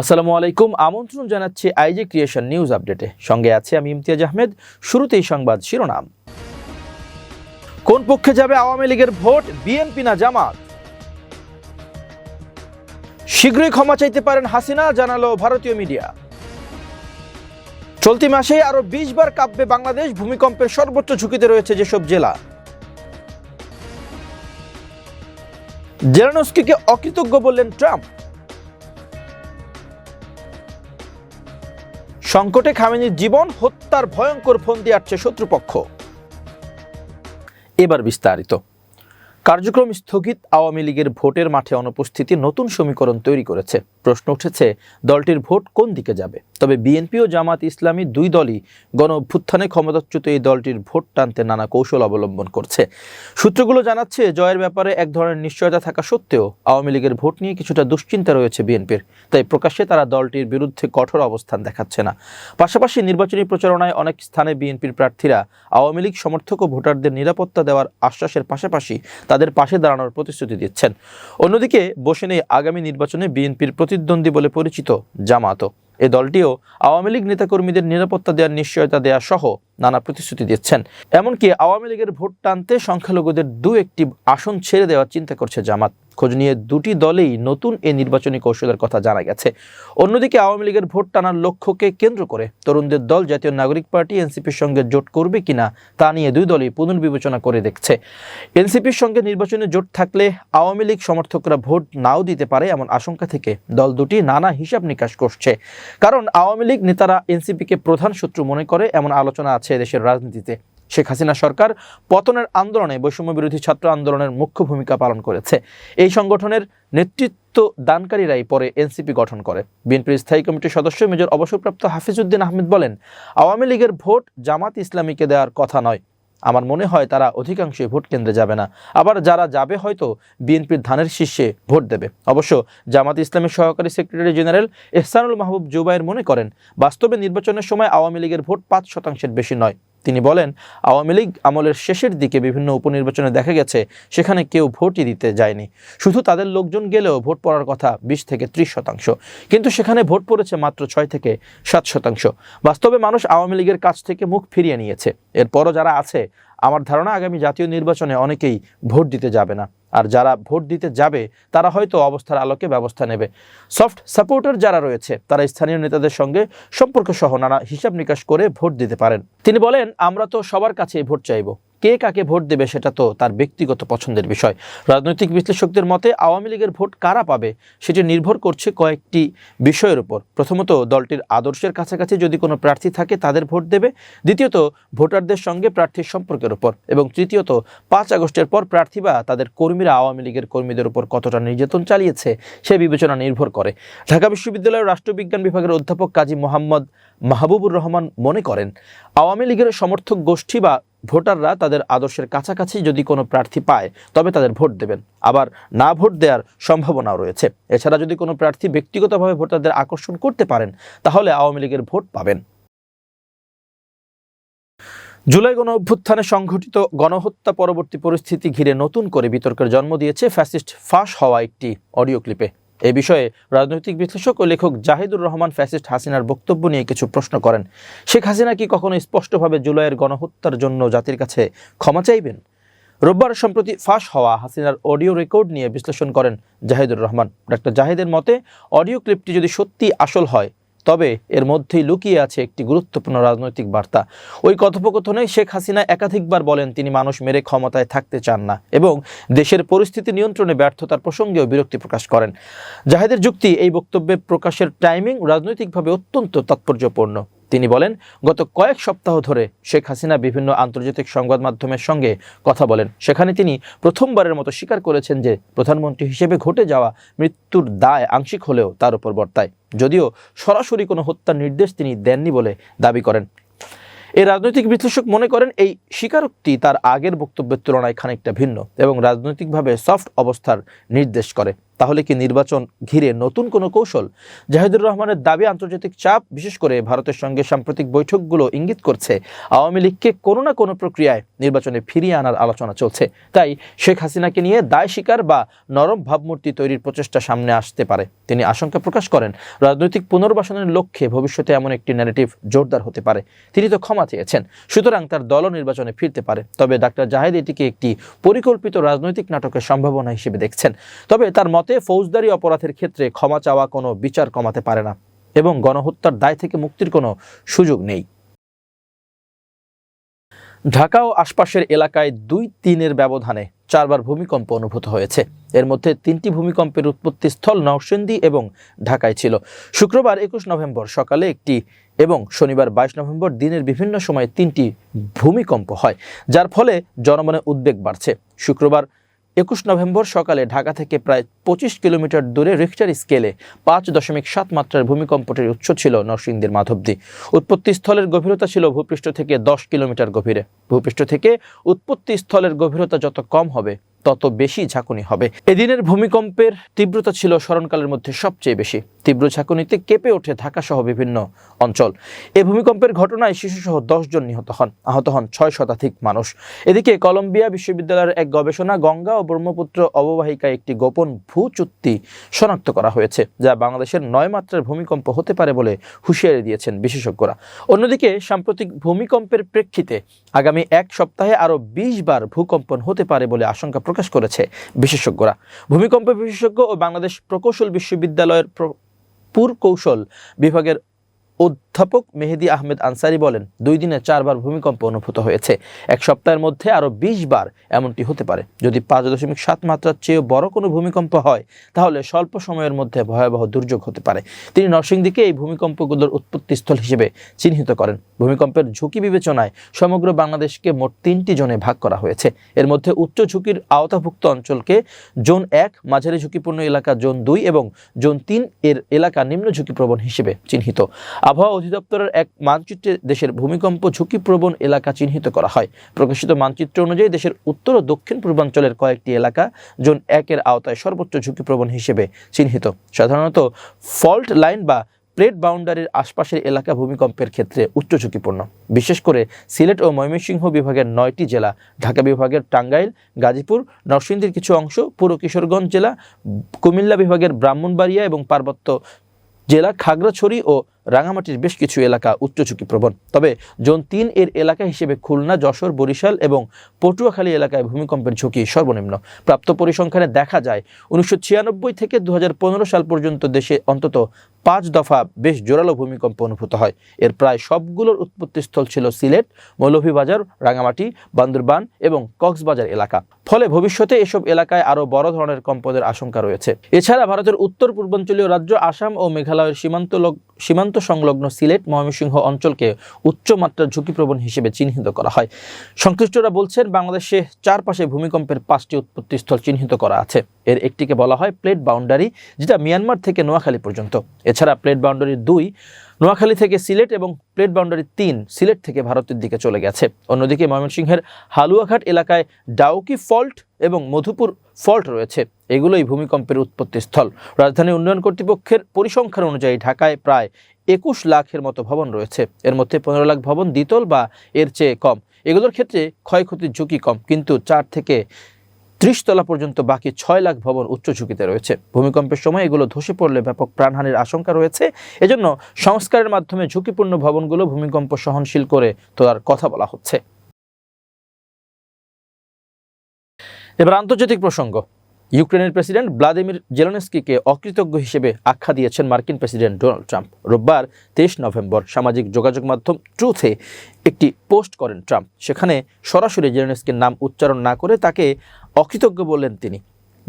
আসসালামু আলাইকুম। আমন্ত্রণ জানাচ্ছি আইজে ক্রিয়েশন নিউজ আপডেটে। সঙ্গে আছে আমি ইমতিয়াজ আহমেদ। শুরুতেই সংবাদ শিরোনাম। কোন পক্ষে যাবে আওয়ামী লীগের ভোট? বিএনপি না জামাত? শীঘ্রই ক্ষমা চাইতে পারেন হাসিনা, জানালো ভারতীয় মিডিয়া। চলতি মাসেই আরও বিশ বার কাঁপবে বাংলাদেশ। ভূমিকম্পের সর্বোচ্চ ঝুঁকিতে রয়েছে যেসব জেলা। জেরানস্কিকে অকৃতজ্ঞ বললেন ট্রাম্প। সংকটে খামেনির জীবন, হত্যার ভয়ঙ্কর ফন্দি আটছে শত্রুপক্ষ। এবার বিস্তারিত। কার্যক্রম স্থগিত আওয়ামী লীগের ভোটের মাঠে অনুপস্থিতি নতুন সমীকরণ তৈরি করেছে। প্রশ্ন উঠেছে, দলটির ভোট কোন দিকে যাবে? তবে বিএনপি ও জামাত ইসলামী দুই দলই গণ অভ্যুত্থানে ক্ষমতাচ্যুত এই দলটির ভোট টানতে নানা কৌশল অবলম্বন করছে। সূত্রগুলো জানাচ্ছে, জয়ের ব্যাপারে এক ধরনের নিশ্চয়তা থাকা সত্ত্বেও আওয়ামী লীগের ভোট নিয়ে কিছুটা দুশ্চিন্তা রয়েছে বিএনপির। তাই প্রকাশ্যে তারা দলটির বিরুদ্ধে কঠোর অবস্থান দেখাচ্ছে না। পাশাপাশি নির্বাচনী প্রচারণায় অনেক স্থানে বিএনপির প্রার্থীরা আওয়ামী লীগ সমর্থক ও ভোটারদের নিরাপত্তা দেওয়ার আশ্বাসের পাশাপাশি তাদের পাশে দাঁড়ানোর প্রতিশ্রুতি দিচ্ছেন। অন্যদিকে বসে নেই আগামী নির্বাচনে বিএনপির প্রতিদ্বন্দ্বী বলে পরিচিত জামাতও এ দলটিও আওয়ামী লীগ নেতাকর্মীদের নিরাপত্তা দেওয়ার নিশ্চয়তা দেওয়া সহ নানা প্রতিশ্রুতি দিচ্ছেন। এমনকি আওয়ামী লীগের ভোট টানতে সংখ্যালঘুদের দু একটি আসন ছেড়ে দেওয়ার চিন্তা করছে জামাত। খোঁজ নিয়ে দুটি দলেই নতুন এ নির্বাচনী কৌশলের কথা জানা গেছে। অন্যদিকে আওয়ামী লীগের ভোট টানার লক্ষ্যকে কেন্দ্র করে তরুণদের দল জাতীয় নাগরিক পার্টি এনসিপির সঙ্গে জোট করবে কিনা তা নিয়ে দুই দলই পুনর্বিবেচনা করে দেখছে। এনসিপির সঙ্গে নির্বাচনে জোট থাকলে আওয়ামী লীগ সমর্থকরা ভোট নাও দিতে পারে এমন আশঙ্কা থেকে দল দুটি নানা হিসাব নিকাশ করছে। কারণ আওয়ামী লীগ নেতারা এনসিপিকে প্রধান শত্রু মনে করে এমন আলোচনা আছে দেশের রাজনীতিতে। শেখ হাসিনা সরকার পতনের আন্দোলনে বৈষম্য বিরোধী ছাত্র আন্দোলনের মুখ্য ভূমিকা পালন করেছে। এই সংগঠনের নেতৃত্ব দানকারীরাই পরে এনসিপি গঠন করে। বিএনপির স্থায়ী কমিটির সদস্য মেজর অবসরপ্রাপ্ত হাফিজউদ্দিন আহমেদ বলেন, আওয়ামী লীগের ভোট জামাত ইসলামীকে দেওয়ার কথা নয়। আমার মনে হয় তারা অধিকাংশই ভোট কেন্দ্রে যাবে না। আবার যারা যাবে হয়তো বিএনপির ধানের শীর্ষে ভোট দেবে। অবশ্য জামাত ইসলামের সহকারী সেক্রেটারি জেনারেল এহসানুল মাহবুব জুবাইর মনে করেন, বাস্তবে নির্বাচনের সময় আওয়ামী লীগের ভোট পাঁচ শতাংশের বেশি নয়। তিনি বলেন, আওয়ামী লীগ আমলের শেষের দিকে বিভিন্ন উপনির্বাচনে দেখা গেছে, সেখানে কেউ ভোটই দিতে যায়নি। শুধু তাদের লোকজন গেলেও ভোট পড়ার কথা বিশ থেকে ত্রিশ শতাংশ। কিন্তু সেখানে ভোট পড়েছে মাত্র ছয় থেকে সাত শতাংশ। বাস্তবে মানুষ আওয়ামী লীগের কাছ থেকে মুখ ফিরিয়ে নিয়েছে। এরপরও যারা আছে, আমার ধারণা আগামী জাতীয় নির্বাচনে অনেকেই ভোট দিতে যাবে না। আর যারা ভোট দিতে যাবে, তারা হয়তো অবস্থার আলোকে ব্যবস্থা নেবে। সফট সাপোর্টার যারা রয়েছে, তারা স্থানীয় নেতাদের সঙ্গে সম্পর্ক সহ নানা হিসাব নিকাশ করে ভোট দিতে পারেন। তিনি বলেন, আমরা তো সবার কাছে ভোট চাইব। কে কাকে ভোট দেবে সেটা তো তার ব্যক্তিগত পছন্দের বিষয়। রাজনৈতিক বিশ্লেষকদের মতে আওয়ামী লীগের ভোট কারা পাবে সেটি নির্ভর করছে কয়েকটি বিষয়ের উপর। প্রথমত, দলটির আদর্শের কাছাকাছি যদি কোনো প্রার্থী থাকে তাদের ভোট দেবে। দ্বিতীয়ত, ভোটারদের সঙ্গে প্রার্থীর সম্পর্কের উপর। এবং তৃতীয়ত, পাঁচ আগস্টের পর প্রার্থী বা তাদের কর্মীরা আওয়ামী লীগের কর্মীদের উপর কতটা নির্যাতন চালিয়েছে সে বিবেচনা নির্ভর করে। ঢাকা বিশ্ববিদ্যালয়ের রাষ্ট্রবিজ্ঞান বিভাগের অধ্যাপক কাজী মোহাম্মদ মাহবুবুর রহমান মনে করেন, আওয়ামী লীগের সমর্থক গোষ্ঠী বা ভোটাররা তাদের আদর্শের কাছাকাছি যদি কোনো প্রার্থী পায়, তবে তাদের ভোট দেবেন। আবার না ভোট দেওয়ার সম্ভাবনাও রয়েছে। এছাড়া যদি কোনো প্রার্থী ব্যক্তিগতভাবে ভোটারদের আকর্ষণ করতে পারেন, তাহলে আওয়ামী লীগের ভোট পাবেন। জুলাই গণ অভ্যুত্থানে সংঘটিত গণহত্যা পরবর্তী পরিস্থিতি ঘিরে নতুন করে বিতর্কের জন্ম দিয়েছে ফ্যাসিস্ট ফাঁস হওয়া একটি অডিও ক্লিপে। এ বিষয়ে রাজনৈতিক বিশ্লেষক ও লেখক জাহিদুর রহমান ফ্যাসিস্ট হাসিনার বক্তব্য নিয়ে কিছু প্রশ্ন করেন। শেখ হাসিনা কি কখনো স্পষ্টভাবে জুলাইয়ের গণহত্যার জন্য জাতির কাছে ক্ষমা চাইবেন? রোববার সম্প্রতি ফাঁস হওয়া হাসিনার অডিও রেকর্ড নিয়ে বিশ্লেষণ করেন জাহিদুর রহমান। ডাক্তার জাহিদের মতে, অডিও ক্লিপটি যদি সত্যি আসল হয় তবে এর মধ্যেই লুকিয়ে আছে একটি গুরুত্বপূর্ণ রাজনৈতিক বার্তা। ওই কথোপকথনে শেখ হাসিনা একাধিকবার বলেন, তিনি মানুষ মেরে ক্ষমতায় থাকতে চান না এবং দেশের পরিস্থিতি নিয়ন্ত্রণে ব্যর্থতার প্রসঙ্গেও বিরক্তি প্রকাশ করেন। জাহেদের যুক্তি এই বক্তব্যে প্রকাশের টাইমিং রাজনৈতিকভাবে অত্যন্ত তাৎপর্যপূর্ণ। তিনি বলেন, গত কয়েক সপ্তাহ ধরে শেখ হাসিনা বিভিন্ন আন্তর্জাতিক সংবাদ মাধ্যমের সঙ্গে কথা বলেন। সেখানে তিনি প্রথমবারের মতো স্বীকার করেছেন যে, প্রধানমন্ত্রী হিসেবে ঘটে যাওয়া মৃত্যুর দায় আংশিক হলেও তার উপর বর্তায়। যদিও সরাসরি কোনো হত্যার নির্দেশ তিনি দেননি বলে দাবি করেন। এই রাজনৈতিক বিশ্লেষক মনে করেন, এই স্বীকারোক্তি তার আগের বক্তব্যের তুলনায় খানিকটা ভিন্ন এবং রাজনৈতিকভাবে সফট অবস্থার নির্দেশ করে। তাহলে কি নির্বাচন ঘিরে নতুন কোনো কৌশল? জাহিদুর রহমানের দাবি আন্তর্জাতিক চাপ, বিশেষ করে ভারতের সঙ্গে সাম্প্রতিক বৈঠকগুলো ইঙ্গিত করছে। আওয়ামী লীগকে কোনো না কোনো প্রক্রিয়ায় নির্বাচনে ফিরিয়ে আনার আলোচনা চলছে। তাই শেখ হাসিনাকে নিয়ে দায় স্বীকার বা নরম ভাবমূর্তি তৈরির প্রচেষ্টা সামনে আসতে পারে। তিনি আশঙ্কা প্রকাশ করেন, রাজনৈতিক পুনর্বাসনের লক্ষ্যে ভবিষ্যতে এমন একটি ন্যারেটিভ জোরদার হতে পারে। তিনি তো ক্ষমা চেয়েছেন, সুতরাং তার দলও নির্বাচনে ফিরতে পারে। তবে ডাক্তার জাহেদ এটিকে একটি পরিকল্পিত রাজনৈতিক নাটকের সম্ভাবনা হিসেবে দেখছেন। তবে তার মতে ফৌজদারি অপরাধের ক্ষেত্রে ক্ষমা চাওয়া কোনো বিচার কমাতে পারে না এবং গণহত্যার দায় থেকে মুক্তির কোনো সুযোগ নেই। ঢাকা ও আশপাশের এলাকায় দুই তিনের ব্যবধানে চারবার ভূমিকম্প অনুভূত হয়েছে। এর মধ্যে তিনটি ভূমিকম্পের উৎপত্তি স্থল নরসিংদী এবং ঢাকায় ছিল। শুক্রবার একুশ নভেম্বর সকালে একটি এবং শনিবার বাইশ নভেম্বর দিনের বিভিন্ন সময়ে তিনটি ভূমিকম্প হয়, যার ফলে জনমনে উদ্বেগ বাড়ছে। শুক্রবার একুশ নভেম্বর সকালে ঢাকা থেকে প্রায় পঁচিশ কিলোমিটার দূরে রিক্টার স্কেলে পাঁচ দশমিক সাত মাত্রার ভূমিকম্পটির উৎস ছিল নরসিংদীর মাধবদী। উৎপত্তিস্থলের গভীরতা ছিল ভূপৃষ্ঠ থেকে দশ কিলোমিটার গভীরে। ভূপৃষ্ঠ থেকে উৎপত্তিস্থলের গভীরতা যত কম হবে তত বেশি ঝাঁকুনি হবে। এদিনের ভূমিকম্পের তীব্রতা ছিল স্মরণকালের মধ্যে সবচেয়ে বেশি। তীব্র ঝাঁকুনিতে কেঁপে ওঠে ঢাকা সহ বিভিন্ন অঞ্চল। এই ভূমিকম্পের ঘটনায় শিশুসহ জন নিহত হন। আহত হন ছয় শতাধিক মানুষ। এদিকে কলম্বিয়া বিশ্ববিদ্যালয়ের এক গবেষণা গঙ্গা ও ব্রহ্মপুত্র অববাহিকায় একটি গোপন ভূ চুক্তি শনাক্ত করা হয়েছে, যা বাংলাদেশের নয় মাত্রার ভূমিকম্প হতে পারে বলে হুঁশিয়ারি দিয়েছেন বিশেষজ্ঞরা। অন্যদিকে সাম্প্রতিক ভূমিকম্পের প্রেক্ষিতে আগামী এক সপ্তাহে আরও বিশ বার ভূকম্পন হতে পারে বলে আশঙ্কা প্রকাশ করেছে বিশেষজ্ঞরা। ভূমিকম্প বিশেষজ্ঞ ও বাংলাদেশ প্রকৌশল বিশ্ববিদ্যালয়ের প্র- পুরকৌশল বিভাগের অধ্যাপক মেহেদি আহমেদ আনসারি বলেন, দুই দিনে চারবার ভূমিকম্প অনুভূত হয়েছে। এক সপ্তাহের মধ্যে আরও বিশ বার এমনটি হতে পারে। যদি পাঁচ দশমিক সাত মাত্রার চেয়েও বড় কোনো ভূমিকম্প হয়, তাহলে স্বল্প সময়ের মধ্যে ভয়াবহ দুর্যোগ হতে পারে। তিনি নরসিংদীকে এই ভূমিকম্পগুলোর উৎপত্তিস্থল হিসেবে চিহ্নিত করেন। ভূমিকম্পের ঝুঁকি বিবেচনায় সমগ্র বাংলাদেশকে মোট তিনটি জোনে ভাগ করা হয়েছে। এর মধ্যে উচ্চ ঝুঁকির আওতাভুক্ত অঞ্চলকে জোন এক, মাঝারি ঝুঁকিপূর্ণ এলাকা জোন দুই এবং জোন তিন এর এলাকা নিম্ন ঝুঁকিপ্রবণ হিসেবে চিহ্নিত। আবহাওয়া অধিদপ্তরের এক মানচিত্রে দেশের ভূমিকম্প ঝুঁকিপ্রবণ এলাকা চিহ্নিত করা হয়। প্রকাশিত মানচিত্র অনুযায়ী দেশের উত্তর ও দক্ষিণ পূর্বাঞ্চলের কয়েকটি এলাকা জোন একের আওতায় সর্বোচ্চ ঝুঁকিপ্রবণ হিসেবে চিহ্নিত। সাধারণত ফল্ট লাইন বা প্লেট বাউন্ডারির আশপাশের এলাকা ভূমিকম্পের ক্ষেত্রে উচ্চ ঝুঁকিপূর্ণ। বিশেষ করে সিলেট ও ময়মনসিংহ বিভাগের নয়টি জেলা, ঢাকা বিভাগের টাঙ্গাইল, গাজীপুর, নরসিংদীর কিছু অংশ, পুরো কিশোরগঞ্জ জেলা, কুমিল্লা বিভাগের ব্রাহ্মণবাড়িয়া এবং পার্বত্য জেলা খাগড়াছড়ি ও রাঙামাটির বেশ কিছু এলাকা উচ্চ ঝুঁকিপ্রবণ তবে জোন তিন এর এলাকা হিসেবে খুলনা, যশোর, বরিশাল এবং পটুয়াখালী এলাকায় ভূমিকম্পের ঝুঁকি সর্বনিম্ন। প্রাপ্ত পরিসংখ্যানে দেখা যায়, উনিশশো ছিয়ানব্বই থেকে দু হাজার পনেরো সাল পর্যন্ত দেশে অন্তত পাঁচ দফা বেশ জোরালো ভূমিকম্প অনুভূত হয়। এর প্রায় সবগুলোর উৎপত্তিস্থল ছিল সিলেট, মৌলভীবাজার, রাঙামাটি, বান্দরবান এবং কক্সবাজার এলাকা। ফলে ভবিষ্যতে এসব এলাকায় আরও বড় ধরনের কম্পনের আশঙ্কা রয়েছে। এছাড়া ভারতের উত্তর পূর্বাঞ্চলীয় রাজ্য আসাম ও মেঘালয়ের সীমান্ত লগ- সীমান্ত সংলগ্ন সিলেট ময়মনসিংহ অঞ্চলকে উচ্চমাত্রার ঝুঁকিপ্রবণ হিসেবে চিহ্নিত করা হয়। সংশ্লিষ্টরা বলছেন, বাংলাদেশে চারপাশে ভূমিকম্পের পাঁচটি উৎপত্তিস্থল চিহ্নিত করা আছে। এর একটিকে বলা হয় প্লেট বাউন্ডারি, যেটা মিয়ানমার থেকে নোয়াখালী পর্যন্ত। এছাড়া প্লেট বাউন্ডারি দুই নোয়াখালী থেকে সিলেট এবং প্লেট বাউন্ডারি তিন সিলেট থেকে ভারতের দিকে চলে গেছে। অন্যদিকে ময়মনসিংহের হালুয়াঘাট এলাকায় ডাউকি ফল্ট এবং মধুপুর ফল্ট রয়েছে। এগুলোই ভূমিকম্পের উৎপত্তিস্থল। রাজধানী উন্নয়ন কর্তৃপক্ষের পরিসংখ্যান অনুযায়ী ঢাকায় প্রায় একুশ লাখের মতো ভবন রয়েছে। এর মধ্যে পনেরো লাখ ভবন দ্বিতল বা এর চেয়ে কম। এগুলোর ক্ষেত্রে ক্ষয়ক্ষতির ঝুঁকি কম, কিন্তু চার থেকে ত্রিশ তলা পর্যন্ত বাকি ছয় লাখ ভবন উচ্চ ঝুঁকিতে রয়েছে। ভূমিকম্পের সময় এগুলো ধসে পড়লে ব্যাপক প্রাণহানির আশঙ্কা রয়েছে। এজন্য সংস্কারের মাধ্যমে ঝুঁকিপূর্ণ ভবনগুলো ভূমিকম্প সহনশীল করে তোলার কথা বলা হচ্ছে। এবার আন্তর্জাতিক প্রসঙ্গ। ইউক্রেনের প্রেসিডেন্ট ভ্লাদিমির জেলোনেস্কিকে অকৃতজ্ঞ হিসেবে আখ্যা দিয়েছেন মার্কিন প্রেসিডেন্ট ডোনাল্ড ট্রাম্প। রোববার তেইশ নভেম্বর সামাজিক যোগাযোগ মাধ্যম ট্রুথে একটি পোস্ট করেন ট্রাম্প। সেখানে সরাসরি জেলোনেস্কির নাম উচ্চারণ না করে তাকে অকৃতজ্ঞ বললেন তিনি।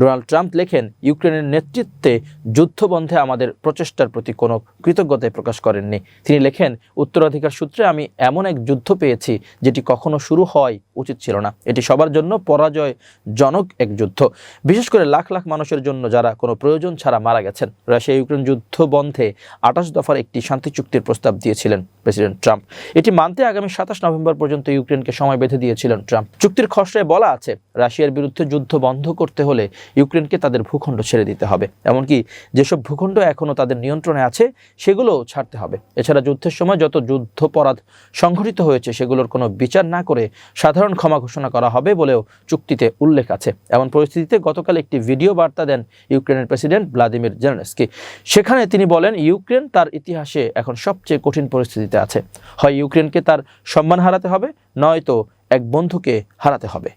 ডোনাল্ড ট্রাম্প লেখেন, ইউক্রেনের নেতৃত্বে যুদ্ধবন্ধে আমাদের প্রচেষ্টার প্রতি কোনো কৃতজ্ঞতায় প্রকাশ করেননি। তিনি লেখেন, উত্তরাধিকার সূত্রে আমি এমন এক যুদ্ধ পেয়েছি যেটি কখনো শুরু হয় উচিত ছিল না। এটি সবার জন্য পরাজয়জনক এক যুদ্ধ। বিশেষ করে লাখ লাখ মানুষের জন্য যারা কোনো প্রয়োজন ছাড়া মারা গেছেন। রাশিয়া ইউক্রেন যুদ্ধ বন্ধে আঠাশ দফার একটি শান্তি চুক্তির প্রস্তাব দিয়েছিলেন প্রেসিডেন্ট ট্রাম্প। এটি মানতে আগামী সাতাশ নভেম্বর পর্যন্ত ইউক্রেনকে সময় বেঁধে দিয়েছিলেন ট্রাম্প। চুক্তির খসড়ায় বলা আছে, রাশিয়ার বিরুদ্ধে যুদ্ধ বন্ধ করতে হলে ইউক্রেনকে তাদের ভূখণ্ড ছেড়ে দিতে হবে। এমনকি যেসব ভূখণ্ড এখনও তাদের নিয়ন্ত্রণে আছে, সেগুলোও ছাড়তে হবে। এছাড়া যুদ্ধের সময় যত যুদ্ধপরাধ সংঘটিত হয়েছে, সেগুলোর কোনো বিচার না করে সাধারণ ক্ষমা ঘোষণা করা হবে বলেও চুক্তিতে উল্লেখ আছে। এমন পরিস্থিতিতে গতকাল একটি ভিডিও বার্তা দেন ইউক্রেনের প্রেসিডেন্ট ভ্লাদিমির জেলেনস্কি। সেখানে তিনি বলেন, ইউক্রেন তার ইতিহাসে এখন সবচেয়ে কঠিন পরিস্থিতিতে আছে। হয় ইউক্রেনকে তার সম্মান হারাতে হবে, নয়তো এক বন্ধুকে হারাতে হবে।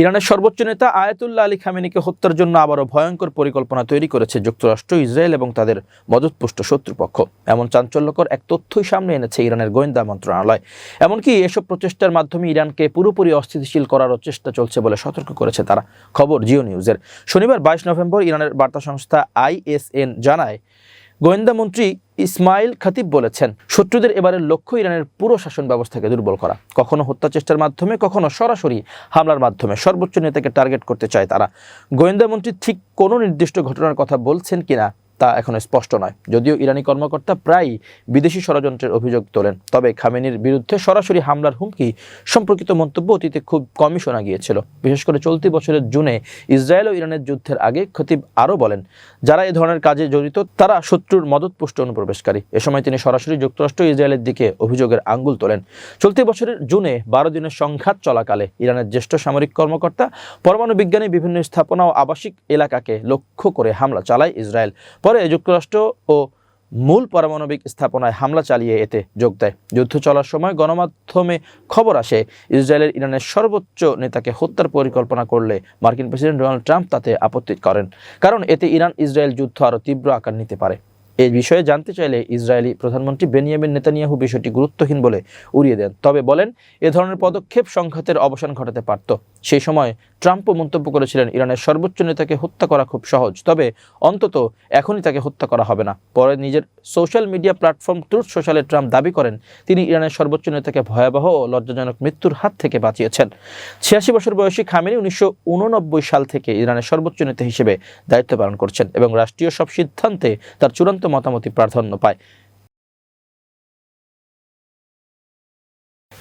ইরানের সর্বোচ্চ নেতা আয়াতুল্লাহ আলী খামেনিকে হত্যার জন্য আবারও ভয়ঙ্কর পরিকল্পনা তৈরি করেছে যুক্তরাষ্ট্র, ইসরায়েল এবং তাদের মদতপুষ্ট শত্রুপক্ষ। এমন চাঞ্চল্যকর এক তথ্যই সামনে এনেছে ইরানের গোয়েন্দা মন্ত্রণালয়। এমনকি এসব প্রচেষ্টার মাধ্যমে ইরানকে পুরোপুরি অস্থিতিশীল করারও চেষ্টা চলছে বলে সতর্ক করেছে তারা। খবর জিও নিউজের। শনিবার বাইশ নভেম্বর ইরানের বার্তা সংস্থা আইএসএন জানায়, গোয়েন্দা মন্ত্রী ইসমাইল খতিব বলেছেন, শত্রুদের এবারের লক্ষ্য ইরানের পুরো শাসন ব্যবস্থাকে দুর্বল করা। কখনো হত্যা চেষ্টার মাধ্যমে, কখনো সরাসরি হামলার মাধ্যমে। সর্বোচ্চ নেতাকে টার্গেট করতে চায় তারা। গোয়েন্দা মন্ত্রী ঠিক কোনো নির্দিষ্ট ঘটনার কথা বলছেন কিনা তা এখনও স্পষ্ট নয়। যদিও ইরানি কর্মকর্তা প্রায়ই বিদেশি ষড়যন্ত্রের অভিযোগ তোলেন, তবে খামেনির বিরুদ্ধে সরাসরি হামলার হুমকি সম্পর্কিত মন্তব্য অতীতে খুব কমই শোনা গিয়েছিল। বিশেষ করে চলতি বছরের জুনে ইসরায়েল ও ইরানের যুদ্ধের আগে খতিব আরও বলেন, যারা এ ধরনের কাজে জড়িত, তারা শত্রুর মদতপুষ্ট অনুপ্রবেশকারী। এ সময় তিনি সরাসরি যুক্তরাষ্ট্র ইসরায়েলের দিকে অভিযোগের আঙ্গুল তোলেন। চলতি বছরের জুনে বারো দিনের সংঘাত চলাকালে ইরানের জ্যেষ্ঠ সামরিক কর্মকর্তা, পরমাণু বিজ্ঞানী বিভিন্ন স্থাপনা ও আবাসিক এলাকাকে লক্ষ্য করে হামলা চালায় ইসরায়েল। পরে যুক্তরাষ্ট্র ও মূল পারমাণবিক স্থাপনায় হামলা চালিয়ে এতে যোগ দেয়। যুদ্ধ চলার সময় গণমাধ্যমে খবর আসে, ইসরায়েলের ইরানের সর্বোচ্চ নেতাকে হত্যার পরিকল্পনা করলে মার্কিন প্রেসিডেন্ট ডোনাল্ড ট্রাম্প তাতে আপত্তি করেন। কারণ এতে ইরান ইসরায়েল যুদ্ধ আরও তীব্র আকার নিতে পারে। এই বিষয়ে জানতে চাইলে ইসরায়েলি প্রধানমন্ত্রী বেনিয়ামিন নেতানিয়াহু বিষয়টি গুরুত্বহীন বলে উড়িয়ে দেন। তবে বলেন, এ ধরনের পদক্ষেপ সংঘাতের অবসান ঘটাতে পারত। সেই সময় ট্রাম্পও মন্তব্য করেছিলেন, ইরানের সর্বোচ্চ নেতাকে হত্যা করা খুব সহজ, তবে অন্তত এখনই তাকে হত্যা করা হবে না। পরে নিজের সোশ্যাল মিডিয়া প্ল্যাটফর্ম ট্রুথ সোশ্যালে ট্রাম্প দাবি করেন, তিনি ইরানের সর্বোচ্চ নেতাকে ভয়াবহ ও লজ্জাজনক মৃত্যুর হাত থেকে বাঁচিয়েছেন। ছিয়াশি বছর বয়সী খামেনি উনিশশো উননব্বই সাল থেকে ইরানের সর্বোচ্চ নেতা হিসেবে দায়িত্ব পালন করছেন এবং রাষ্ট্রীয় সব সিদ্ধান্তে তার চূড়ান্ত মতামতই প্রাধান্য পায়।